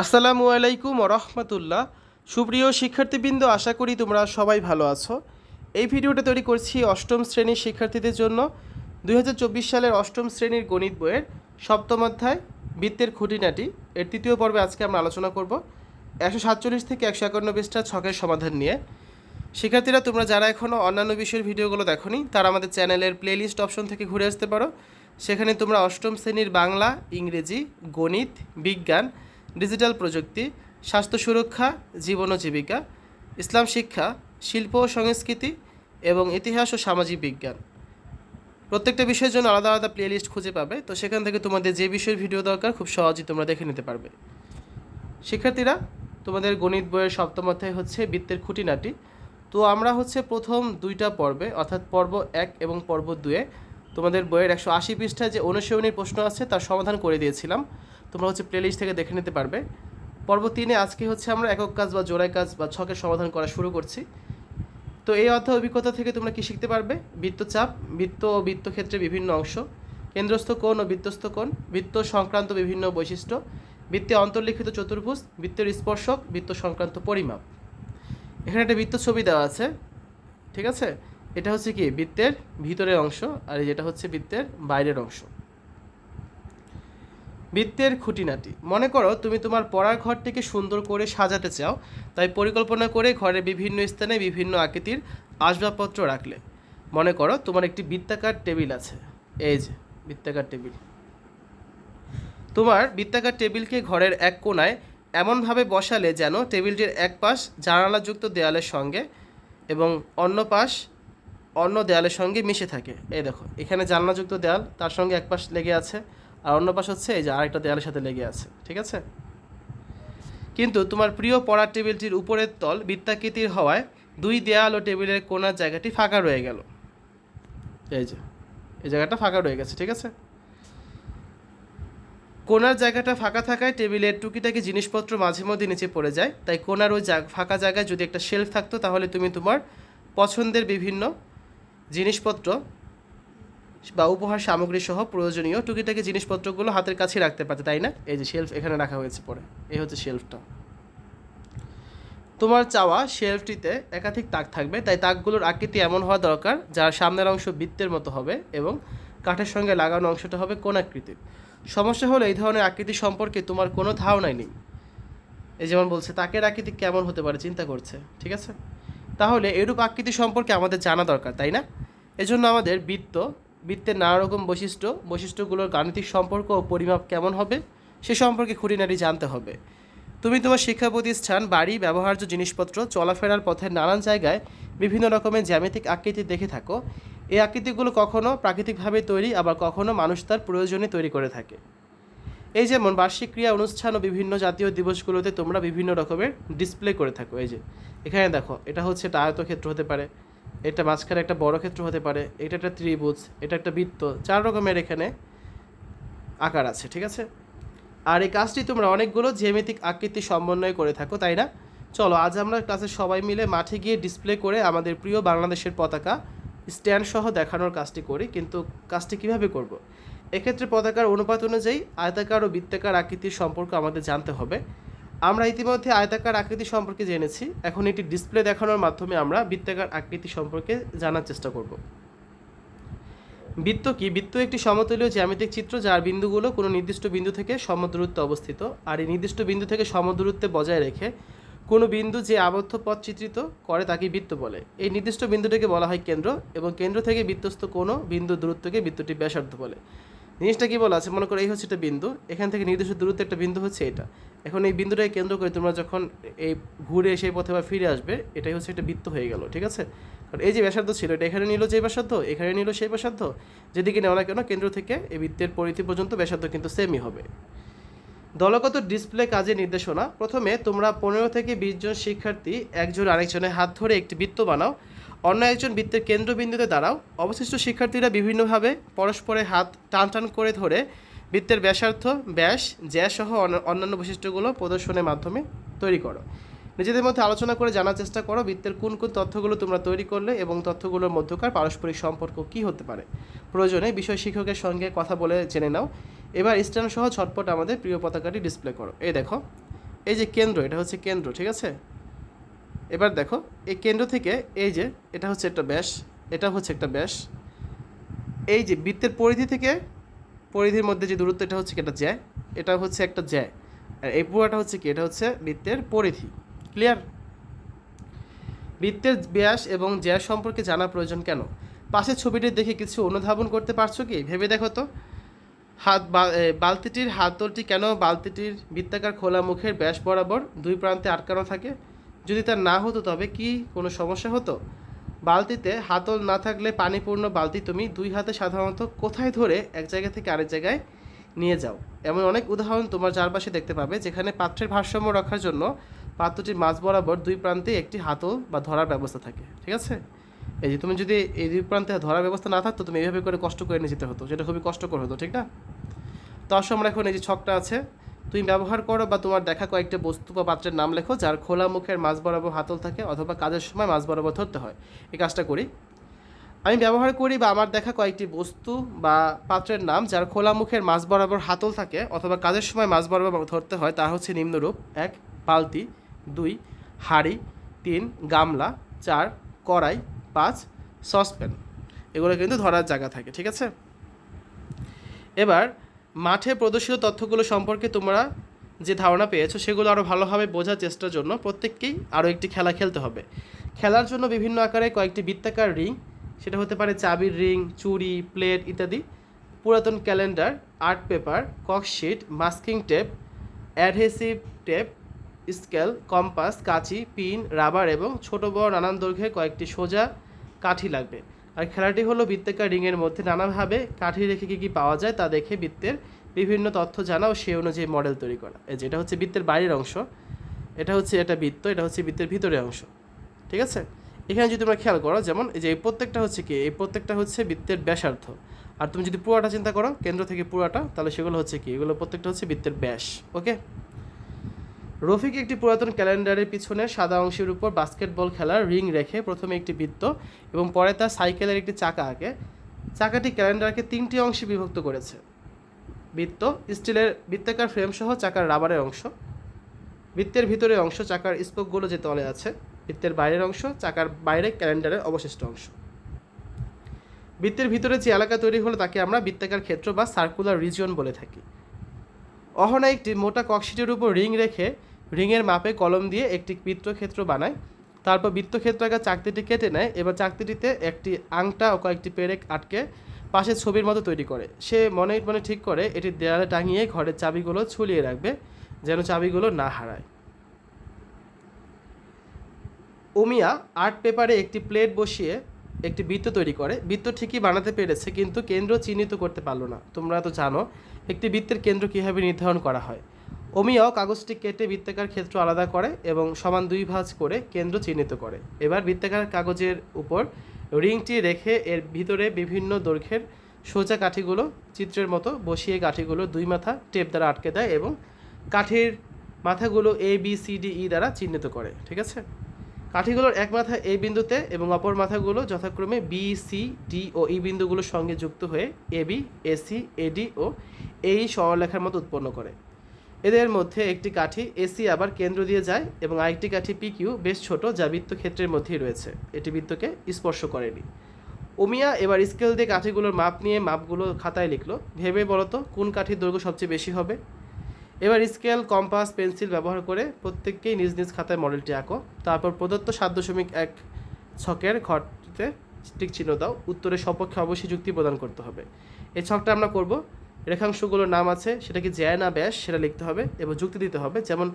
আসসালামু আলাইকুম রহমতুল্লাহ। সুপ্রিয় শিক্ষার্থীবৃন্দ, আশা করি তোমরা সবাই ভালো আছো। এই ভিডিওটা তৈরি করছি অষ্টম শ্রেণির শিক্ষার্থীদের জন্য। দুই হাজার চব্বিশ সালের অষ্টম শ্রেণির গণিত বইয়ের সপ্তম অধ্যায়, বৃত্তের খুঁটিনাটি। এর তৃতীয় পর্বে আজকে আমরা আলোচনা করব একশো সাতচল্লিশ থেকে একশো একান্ন পৃষ্ঠা ছকের সমাধান নিয়ে। শিক্ষার্থীরা, তোমরা যারা এখনও অন্যান্য বিষয়ের ভিডিওগুলো দেখোনি, তারা আমাদের চ্যানেলের প্লেলিস্ট অপশন থেকে ঘুরে আসতে পারো। সেখানে তোমরা অষ্টম শ্রেণির বাংলা, ইংরেজি, গণিত, বিজ্ঞান ডিজিটাল প্রযুক্তি, স্বাস্থ্য সুরক্ষা, জীবন ও জীবিকা, ইসলাম শিক্ষা, শিল্প ও সংস্কৃতি এবং ইতিহাস ও সামাজিক বিজ্ঞান। প্রত্যেকটা বিষয়ের জন্য আলাদা আলাদা প্লেলিস্ট খুঁজে পাবে, তো সেখান থেকে তোমাদের যে বিষয়ের ভিডিও দরকার, খুব সহজেই তোমরা দেখে নিতে পারবে। শিক্ষার্থীরা, তোমাদের গণিত বইয়ের সপ্তম অধ্যায় হচ্ছে বৃত্তের খুঁটিনাটি। তো আমরা হচ্ছে প্রথম দুইটা পর্বে, অর্থাৎ পর্ব এক এবং পর্ব দুয়ে তোমাদের বইয়ের একশো আশি পৃষ্ঠায় যে অনুশীলনীর প্রশ্ন আছে, তার সমাধান করে দিয়েছিলাম। তোমরা হচ্ছে প্লেলিস্ট থেকে দেখে নিতে পারবে। পর্ব তিনে আজকে হচ্ছে আমরা একক কাজ বা জোড়াই কাজ বা ছকের সমাধান করা শুরু করছি। তো এই অধ্যায় অভিজ্ঞতা থেকে তোমরা কী শিখতে পারবে? বৃত্তচাপ, বৃত্ত ও বৃত্তক্ষেত্রে বিভিন্ন অংশ, কেন্দ্রস্থ কোণ ও বৃত্তস্থ কোণ, বৃত্ত সংক্রান্ত বিভিন্ন বৈশিষ্ট্য, বৃত্তে অন্তর্লিখিত চতুর্ভুজ, বৃত্তের স্পর্শক, বৃত্ত সংক্রান্ত পরিমাপ। এখানে একটা বৃত্ত ছবি দেওয়া আছে, ঠিক আছে? এটা হচ্ছে কি? বৃত্তের ভিতরের অংশ আর যেটা হচ্ছে বৃত্তের বাইরের অংশ। বৃত্তের খুঁটিনাটি। মনে করো তুমি তোমার পড়ার ঘরটিকে সুন্দর করে সাজাতে চাও, তাই পরিকল্পনা করে ঘরের বিভিন্ন স্থানে বিভিন্ন আকৃতির আসবাবপত্র রাখলে। মনে করো তোমার একটি বৃত্তাকার টেবিল আছে। এই যে, বৃত্তাকার টেবিল। তোমার বৃত্তাকার টেবিলকে ঘরের এক কোণায় এমনভাবে বসালে যেন টেবিলটির এক পাশ জানালাযুক্ত দেয়ালের সঙ্গে এবং অন্য পাশ অন্য দেয়ালের সঙ্গে মিশে থাকে। এই দেখো, এখানে জানলাযুক্ত দেয়াল, তার সঙ্গে এক পাশ লেগে আছে। আর অন্য পাশ হচ্ছে এই যে আরেকটা দেয়ালের সাথে লেগে আছে, ঠিক আছে? কিন্তু তোমার প্রিয় পড়ার টেবিলটির উপরের তল বৃত্তাকৃতির হওয়ায় দুই দেয়াল ও টেবিলের কোনার জায়গাটি ফাঁকা রয়ে গেল। এই যে, এই জায়গাটা ফাঁকা রয়ে গেছে, ঠিক আছে? কোনার জায়গাটা ফাঁকা থাকায় টেবিলের টুকিটাকি জিনিসপত্র মাঝে মধ্যে নিচে পড়ে যায়, তাই কোনার ওই ফাঁকা জায়গায় যদি একটা শেলফ থাকতো, তাহলে তুমি তোমার পছন্দের বিভিন্ন জিনিসপত্র বা উপহার সামগ্রী সহ প্রয়োজনীয় টুকিটাকি জিনিসপত্রগুলো হাতের কাছে রাখতে পারতে, তাই না? এই যে শেলফ এখানে রাখা হয়েছে পরে। এই হচ্ছে শেলফটা তোমার চাওয়া শেলফটিতে একাধিক তাক থাকবে, তাই তাকগুলোর আকৃতি এমন হওয়া দরকার, যার সামনের অংশ বৃত্তের মতো হবে এবং কাঠের সঙ্গে লাগানো অংশটা হবে কোন আকৃতির সমস্যা হলো এই ধরনের আকৃতি সম্পর্কে তোমার কোনো ধারণাই নেই। এই যেমন বলছে, তাকের আকৃতি কেমন হতে পারে চিন্তা করছে, ঠিক আছে? তাহলে এরূপ আকৃতি সম্পর্কে আমাদের জানা দরকার, তাই না? এজন্য আমাদের বৃত্ত বৃত্তের নানা রকম বৈশিষ্ট্য, বৈশিষ্ট্যগুলোর গাণিতিক সম্পর্ক ও পরিমাপ কেমন হবে, সে সম্পর্কে খুঁটিনাটি জানতে হবে। তুমি তোমার শিক্ষা প্রতিষ্ঠান বাড়ি, ব্যবহার্য জিনিসপত্র, চলাফেরার পথের নানান জায়গায় বিভিন্ন রকমের জ্যামিতিক আকৃতি দেখে থাকো। এই আকৃতিগুলো কখনো প্রাকৃতিকভাবে তৈরি, আবার কখনো মানুষ তার প্রয়োজনে তৈরি করে থাকে। এই যেমন বার্ষিক ক্রিয়া, অনুষ্ঠান ও বিভিন্ন জাতীয় দিবসগুলোতে তোমরা বিভিন্ন রকমের ডিসপ্লে করে থাকো। এই যে, এখানে দেখো, এটা হচ্ছে একটা আয়তক্ষেত্র হতে পারে। এটা মাঝখানে একটা বড় ক্ষেত্র হতে পারে, এটা একটা ত্রিভুজ, এটা একটা বৃত্ত, চার রকমের এখানে আকার আছে, ঠিক আছে? আর এই কাজটি তোমরা অনেকগুলো জ্যামিতিক আকৃতি সমন্বয় করে থাকো, তাই না? চলো, আজ আমরা ক্লাসের সবাই মিলে মাঠে গিয়ে ডিসপ্লে করে আমাদের প্রিয় বাংলাদেশের পতাকা স্ট্যান্ড সহ দেখানোর কাজটি করি, কিন্তু কাজটি কীভাবে করব। এক্ষেত্রে পতাকার অনুপাত অনুযায়ী আয়তাকার ও বৃত্তাকার আকৃতির সম্পর্ক আমাদের জানতে হবে। আমরা ইতিমধ্যে আয়তাকার আকৃতি সম্পর্কে জেনেছি। এখন এটি ডিসপ্লে দেখানোর মাধ্যমে আমরা বৃত্তাকার আকৃতি সম্পর্কে জানার চেষ্টা করব। বৃত্ত কি? বৃত্ত একটি সমতলীয় জ্যামিতিক চিত্র যার বিন্দুগুলো কোনো নির্দিষ্ট বিন্দু থেকে সমদূরত্বে অবস্থিত। আর এই নির্দিষ্ট বিন্দু থেকে সমদূরত্বে বজায় রেখে কোনো বিন্দু যে আবদ্ধ পথ চিত্রিত করে তাকে বৃত্ত বলে। এই নির্দিষ্ট বিন্দুটিকে বলা হয় কেন্দ্র এবং কেন্দ্র থেকে বৃত্তস্থ কোনো বিন্দু দূরত্বকে বৃত্তটি ব্যাসার্ধ বলে। জিনিসটা কি বলা আছে? মনে করো এই হচ্ছে একটা বিন্দু, এখান থেকে নির্দিষ্ট দূরত্ব একটা বিন্দু হচ্ছে এটা। এখন এই বিন্দুটাকে কেন্দ্র করে তোমরা যখন এই ঘুরে সেই পথে বা ফিরে আসবে, এটাই হচ্ছে একটা বৃত্ত হয়ে গেল, ঠিক আছে? কারণ এই যে ব্যাসার্ধ ছিল, এটা এখানে নিল যে ব্যাসার্ধ, এখানে নিল সেই ব্যাসার্ধ। যেদিকে নেওয়া না কেন কেন্দ্র থেকে, এই বৃত্তের পরিধি পর্যন্ত ব্যাসার্ধ কিন্তু সেমই হবে। দলগত ডিসপ্লে কাজের নির্দেশনা, প্রথমে তোমরা পনেরো থেকে বিশ জন শিক্ষার্থী একজন আরেকজনের হাত ধরে একটি বৃত্ত বানাও অন্য একজন বৃত্তের কেন্দ্রবিন্দুতে দাঁড়াও। অবশিষ্ট শিক্ষার্থীরা বিভিন্নভাবে পরস্পরের হাত টান টান করে ধরে বৃত্তের ব্যাসার্থ ব্যাস, জ্যা সহ অন্যান্য বৈশিষ্ট্যগুলো প্রদর্শনের মাধ্যমে তৈরি করো। নিজেদের মধ্যে আলোচনা করে জানার চেষ্টা করো বৃত্তের কোন কোন তথ্যগুলো তোমরা তৈরি করলে এবং তথ্যগুলোর মধ্যকার পারস্পরিক সম্পর্ক কী হতে পারে। প্রয়োজনে বিষয় শিক্ষকের সঙ্গে কথা বলে জেনে নাও। এবার স্ট্যান্ড সহ ছটপট আমাদের প্রিয় পতাকাটি ডিসপ্লে করো। এই দেখো, এই যে কেন্দ্র, এটা হচ্ছে কেন্দ্র, ঠিক আছে? এবার দেখো, এই কেন্দ্র থেকে এই যে, এটা হচ্ছে একটা ব্যাস, এটা হচ্ছে একটা ব্যাস। এই যে বৃত্তের পরিধি থেকে, পরিধির মধ্যে যে দূরত্ব, এটা হচ্ছে কি একটা জ্যা, এটা হচ্ছে একটা জ্যা। আর এই পুরোটা হচ্ছে কি, এটা হচ্ছে বৃত্তের পরিধি। ক্লিয়ার বৃত্তের ব্যাস এবং জ্যা সম্পর্কে জানা প্রয়োজন কেন? পাশের ছবিটি দেখে কিছু অনুধাবন করতে পারছ কি? ভেবে দেখো তো। হাত বালতিটির হাতলটি কেন? বালতিটির বৃত্তাকার খোলা মুখের ব্যাস বরাবর দুই প্রান্তে আটকানো থাকে। যদি তা না হতো তবে কি কোনো সমস্যা হতো? বালতিতে হাতল না থাকলে পানিপূর্ণ বালতি তুমি দুই হাতে সাধারণত কোথায় ধরে এক জায়গা থেকে আরেক জায়গায় নিয়ে যাও। এমন অনেক উদাহরণ তোমার চারপাশে দেখতে পাবে, যেখানে পাত্রের ভারসাম্য রাখার জন্য পাত্রটির মাঝ বরাবর দুই প্রান্তে একটি হাতল বা ধরার ব্যবস্থা থাকে, ঠিক আছে? এই যে তুমি যদি এই দুই প্রান্তে ধরার ব্যবস্থা না থাকতো, তুমি এইভাবে করে কষ্ট করে নিয়ে যেতে হতো, যেটা খুবই কষ্টকর হতো, ঠিক না? তো আসো আমরা এখন এই যে ছকটা আছে তুমি ব্যবহার করো বা তোমার দেখা কয়েকটা বস্তু বা পাত্রের নাম লেখো যার খোলা মুখের মাছ বরাবর হাতল থাকে অথবা কাজের সময় মাছ বরাবর ধরতে হয়। এই কাজটা করি। আমি ব্যবহার করি বা আমার দেখা কয়েকটি বস্তু বা পাত্রের নাম যার খোলা মুখের মাছ বরাবর হাতল থাকে অথবা কাজের সময় মাছ বরাবর ধরতে হয় তা হচ্ছে নিম্নরূপ। এক, বালতি। দুই, হাঁড়ি। তিন, গামলা। চার, কড়াই। পাঁচ, সসপ্যান। এগুলো কিন্তু ধরার জায়গা থাকে, ঠিক আছে? এবার মাঠে প্রদর্শিত তথ্যগুলো সম্পর্কে তোমরা যে ধারণা পেয়েছ, সেগুলো আরও ভালোভাবে বোঝার চেষ্টার জন্য প্রত্যেককেই আরও একটি খেলা খেলতে হবে। খেলার জন্য বিভিন্ন আকারে কয়েকটি বৃত্তাকার রিং, সেটা হতে পারে চাবির রিং, চুড়ি, প্লেট ইত্যাদি, পুরাতন calendar, art paper cork sheet masking tape, adhesive tape, scale, compass, কাঁচি, পিন, রাবার এবং ছোট বড় নানান দৈর্ঘ্যের কয়েকটি সোজা কাঠি লাগবে। আর খেলাটি হলো বৃত্তাকার রিংয়ের মধ্যে। নানাভাবে কাঠি রেখে কী কী পাওয়া যায় তা দেখে বৃত্তের বিভিন্ন তথ্য জানা ও সেই অনুযায়ী মডেল তৈরি করা। এই যে এটা হচ্ছে বৃত্তের বাইরের অংশ। এটা হচ্ছে এটা বৃত্ত, এটা হচ্ছে বৃত্তের ভিতরের অংশ। ঠিক আছে? এখানে যদি তোমরা খেয়াল করো, যেমন এই যে এই প্রত্যেকটা হচ্ছে কি, এই প্রত্যেকটা হচ্ছে বৃত্তের ব্যাসার্ধ। আর তুমি যদি পুরাটা চিন্তা করো, কেন্দ্র থেকে পুরাটা, তাহলে সেগুলো হচ্ছে কি, এগুলো প্রত্যেকটা হচ্ছে বৃত্তের ব্যাস। ওকে? রফিক একটি পুরাতন ক্যালেন্ডারের পিছনে সাদা অংশের উপর বাস্কেটবল খেলার রিং রেখে প্রথমে একটি বৃত্ত এবং পরে তার সাইকেলের একটি চাকা আঁকে। চাকাটি ক্যালেন্ডারকে তিনটি অংশে বিভক্ত করেছে। বৃত্ত, স্টিলের বৃত্তাকার ফ্রেম সহ চাকার রাবারের অংশ। বৃত্তের ভিতরের অংশ চাকার স্পোকগুলো যে তলে আছে, বৃত্তের বাইরের অংশ চাকার বাইরে ক্যালেন্ডারের অবশিষ্ট অংশ। বৃত্তের ভিতরে যে এলাকা তৈরি হলো তাকে আমরা বৃত্তাকার ক্ষেত্র বা সার্কুলার রিজিয়ন বলে থাকি। অহনা একটি মোটা ককশিটের উপর রিং রেখে রিংয়ের মাপে কলম দিয়ে একটি বৃত্তক্ষেত্র বানায়, তারপর বৃত্তক্ষেত্র আগে চাকতিটি কেটে নেয়, এবার চাকতিটিতে একটি আংটা ও কয়েকটি পেরেক আটকে পাশে ছবির মতো তৈরি করে। সে মনে মনে ঠিক করে, এটি দেয়ালে টাঙিয়ে ঘরের চাবিগুলো ঝুলিয়ে রাখবে, যেন চাবিগুলো না হারায়। উমিয়া আর্ট পেপারে একটি প্লেট বসিয়ে একটি বৃত্ত তৈরি করে। বৃত্ত ঠিকই বানাতে পেরেছে, কিন্তু কেন্দ্র চিহ্নিত করতে পারল না। তোমরা তো জানো, একটি বৃত্তের কেন্দ্র কীভাবে নির্ধারণ করা হয়। অমিয়াও কাগজটি কেটে বৃত্তাকার ক্ষেত্র আলাদা করে এবং সমান দুই ভাঁজ করে কেন্দ্র চিহ্নিত করে। এবার বৃত্তাকার কাগজের উপর রিংটি রেখে এর ভিতরে বিভিন্ন দৈর্ঘ্যের সোজা কাঠিগুলো, চিত্রের মতো বসিয়ে কাঠিগুলো দুই মাথা টেপ দ্বারা আটকে দেয় এবং কাঠির মাথাগুলো A B C D E দ্বারা চিহ্নিত করে, ঠিক আছে? কাঠিগুলোর এক মাথা এই বিন্দুতে এবং অপর মাথাগুলো যথাক্রমে বি সি ডি ও ই বিন্দুগুলোর সঙ্গে যুক্ত হয়ে এ বি এসি এডি ও এই সরলরেখার মতো উৎপন্ন করে। এদের মধ্যে একটি কাঠি এসি আবার কেন্দ্র দিয়ে যায় এবং আরেকটি কাঠি পিকিউ বেশ ছোট যা বৃত্তক্ষেত্রের মধ্যেই রয়েছে। এটি বৃত্তকে স্পর্শ করেনি। ওমিয়া এবার স্কেল দিয়ে কাঠিগুলোর মাপ নিয়ে মাপগুলো খাতায় লিখলো। ভেবে বলো তো, কোন কাঠির দৈর্ঘ্য সবচেয়ে বেশি হবে? এবার স্কেল, কম্পাস, পেন্সিল ব্যবহার করে প্রত্যেককেই নিজ নিজ খাতায় মডেলটি আঁকো। তারপর প্রদত্ত সাত দশমিক এক ছকের ঘরটিতে টিক চিহ্ন দাও। উত্তরের সপক্ষে অবশ্যই যুক্তি প্রদান করতে হবে। এই ছকটা আমরা করব। রেখাংশগুলোর নাম আছে সেটা কি জ্যা না ব্যাস, সেটা লিখতে হবে এবং যুক্তি দিতে হবে। যেমন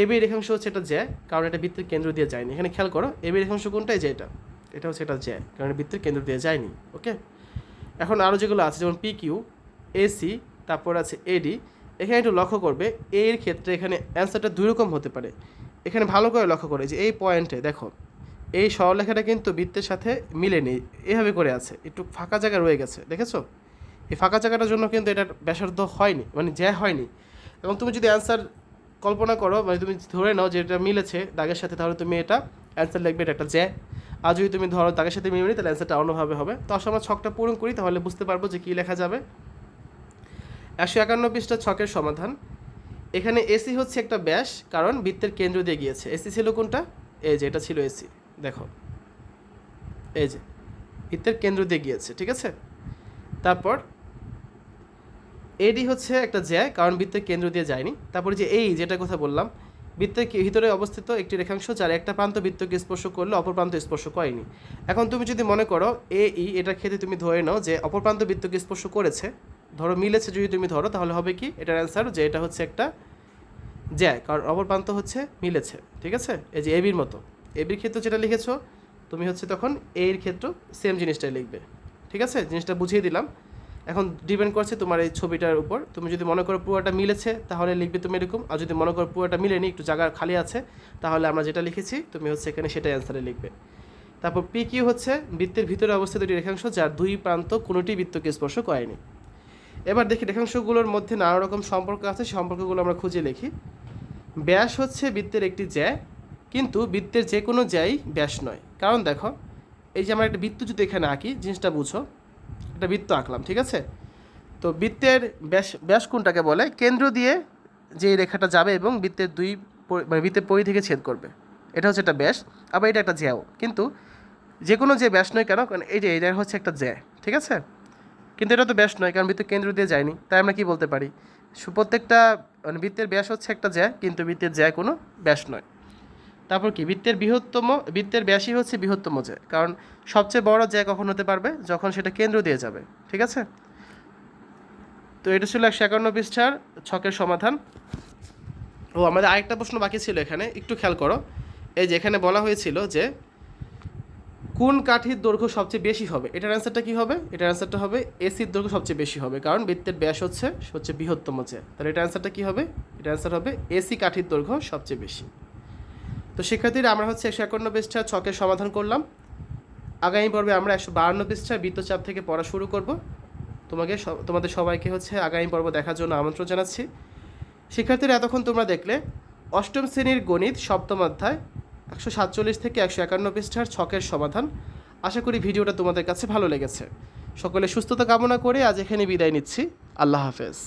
এ এবি রেখাংশ হচ্ছে এটা জ্যা কারণ এটা বৃত্তের কেন্দ্র দিয়ে যায়নি। এখানে খেয়াল করো এবি রেখাংশ কোনটাই যে এটা? এটা হচ্ছে এটা জ্যা কারণ বৃত্তের কেন্দ্র দিয়ে যায়নি, ওকে? এখন আরও যেগুলো আছে, যেমন পি কিউ এসি তারপর আছে এডি এখানে একটু লক্ষ্য করবে এর ক্ষেত্রে এখানে অ্যান্সারটা দুই রকম হতে পারে। এখানে ভালো করে লক্ষ্য করে, যে এই পয়েন্টে দেখো, এই সরলরেখাটা কিন্তু বৃত্তের সাথে মিলেনি, এভাবে করে আছে, একটু ফাঁকা জায়গা রয়ে গেছে, দেখেছ? এই ফাঁকা জায়গাটার জন্য কিন্তু এটা ব্যাসার্ধ হয়নি মানে জ্যা হয়নি। এবং তুমি যদি অ্যান্সার কল্পনা করো মানে তুমি ধরে নাও যে এটা মিলেছে দাগের সাথে, তাহলে তুমি এটা অ্যান্সার লিখবে, এটা একটা জ্যা। আর যদি তুমি ধরো দাগের সাথে মিলবে তাহলে অ্যান্সারটা অন্যভাবে হবে। তো আসলে আমরা ছকটা পূরণ করি, তাহলে বুঝতে পারব যে কী লেখা যাবে। একশো একান্ন পৃষ্ঠা ছকের সমাধান। এখানে এসি হচ্ছে একটা ব্যাস, কারণ বৃত্তের কেন্দ্র দিয়ে গিয়েছে। এসি ছিল কোনটা? এই যে, এটা ছিল এসি দেখো। এই যে, বৃত্তের কেন্দ্র দিয়ে গিয়েছে, ঠিক আছে? তারপর এডি হচ্ছে একটা জ্যা, কারণ বৃত্তের কেন্দ্র দিয়ে যায়নি। তারপরে যে এই যেটা কথা বললাম, বৃত্তের ভিতরে অবস্থিত একটি রেখাংশ, যার একটা প্রান্ত বৃত্তকে স্পর্শ করলে অপর প্রান্ত স্পর্শ করেনি। এখন তুমি যদি মনে করো, এ, ই, এটার ক্ষেত্রে তুমি ধরে নাও যে অপর প্রান্ত বৃত্তকে স্পর্শ করেছে, ধরো মিলেছে যদি তুমি ধরো, তাহলে হবে কি? এটার অ্যান্সার যে এটা হচ্ছে একটা জ্যা, কারণ অপর প্রান্ত হচ্ছে মিলেছে, ঠিক আছে? এই যে এবির মতো। এবির ক্ষেত্রে যেটা লিখেছো, তুমি হচ্ছে তখন এর ক্ষেত্রেও সেম জিনিসটাই লিখবে, ঠিক আছে? জিনিসটা বুঝিয়ে দিলাম। এখন ডিপেন্ড করছে তোমার এই ছবিটার উপর। তুমি যদি মনে করো পুরোটা মিলেছে, তাহলে লিখবে তুমি এরকম। আর যদি মনে করো পুরোটা মিলেনি, একটু জায়গা খালি আছে, তাহলে আমরা যেটা লিখেছি, তুমি হচ্ছে এখানে সেটাই অ্যান্সারে লিখবে। তারপর পি কিউ হচ্ছে বৃত্তের ভিতরে অবস্থিত একটি রেখাংশ, যার দুই প্রান্ত কোনোটি বৃত্তকে স্পর্শ করেনি। এবার দেখি রেখাংশগুলোর মধ্যে নানা রকম সম্পর্ক আছে, সেই সম্পর্কগুলো আমরা খুঁজে লিখি। ব্যাস হচ্ছে বৃত্তের একটি জ্যা, কিন্তু বৃত্তের যে কোনো জ্যাই ব্যাস নয়। কারণ দেখো, এই যে আমরা একটা বৃত্ত যদি এখানে আঁকি, জিনিসটা বুঝো। একটা বৃত্ত আঁকলাম, ঠিক আছে? তো বৃত্তের ব্যাস ব্যাস কোনটাকে বলে কেন্দ্র দিয়ে যে রেখাটা যাবে এবং বৃত্তের দুই মানে বৃত্তের পরিধিকে ছেদ করবে। এটা হচ্ছে একটা ব্যাস, আবার এটা একটা জ্যাও। কিন্তু যে কোনো যে ব্যাস নয় কেন, কারণ এই যে, এটা হচ্ছে একটা জ্যা, ঠিক আছে? কিন্তু এটা তো ব্যাস নয়, কারণ বৃত্তের কেন্দ্র দিয়ে যায়নি। তাই আমরা কি বলতে পারি? প্রত্যেকটা মানে বৃত্তের ব্যাস হচ্ছে একটা জ্যা, কিন্তু বৃত্তের জ্যা কোনো ব্যাস নয়। তারপর কি? বৃত্তের বৃহত্তম, বৃত্তের ব্যাসই হচ্ছে বৃহত্তম যে, কারণ সবচেয়ে বড় জ্যা কখন হতে পারবে? যখন সেটা কেন্দ্র দিয়ে যাবে, ঠিক আছে? তো এটা ছিল একশো একান্ন পৃষ্ঠার ছকের সমাধান। ও, আমাদের আরেকটা প্রশ্ন বাকি ছিল এখানে, একটু খেয়াল করো। এই যে এখানে বলা হয়েছিল যে, কোন কাঠির দৈর্ঘ্য সবচেয়ে বেশি হবে? এটার অ্যান্সারটা কি হবে? এটার অ্যান্সারটা হবে এসির দৈর্ঘ্য সবচেয়ে বেশি হবে, কারণ বৃত্তের ব্যাস হচ্ছে হচ্ছে বৃহত্তম যে। তাহলে এটার অ্যান্সারটা কী হবে? এটার অ্যান্সার হবে এসি কাঠির দৈর্ঘ্য সবচেয়ে বেশি। তো শিক্ষার্থীরা, আমরা হচ্ছে একশো একান্ন পৃষ্ঠা ছকের সমাধান করলাম। আগামী পর্বে আমরা একশো বাহান্ন পৃষ্ঠা বৃত্তচাপ থেকে পড়া শুরু করব। তোমাকে তোমাদের সবাইকে হচ্ছে আগামী পর্ব দেখার জন্য আমন্ত্রণ জানাচ্ছি। শিক্ষার্থীরা, এতক্ষণ তোমরা দেখলে, অষ্টম শ্রেণির গণিত সপ্তম অধ্যায় একশো সাতচল্লিশ থেকে একশো একান্ন পৃষ্ঠার ছকের সমাধান। আশা করি ভিডিওটা তোমাদের কাছে ভালো লেগেছে। সকলে সুস্থতা কামনা করে আজ এখানে বিদায় নিচ্ছি। আল্লাহ হাফেজ।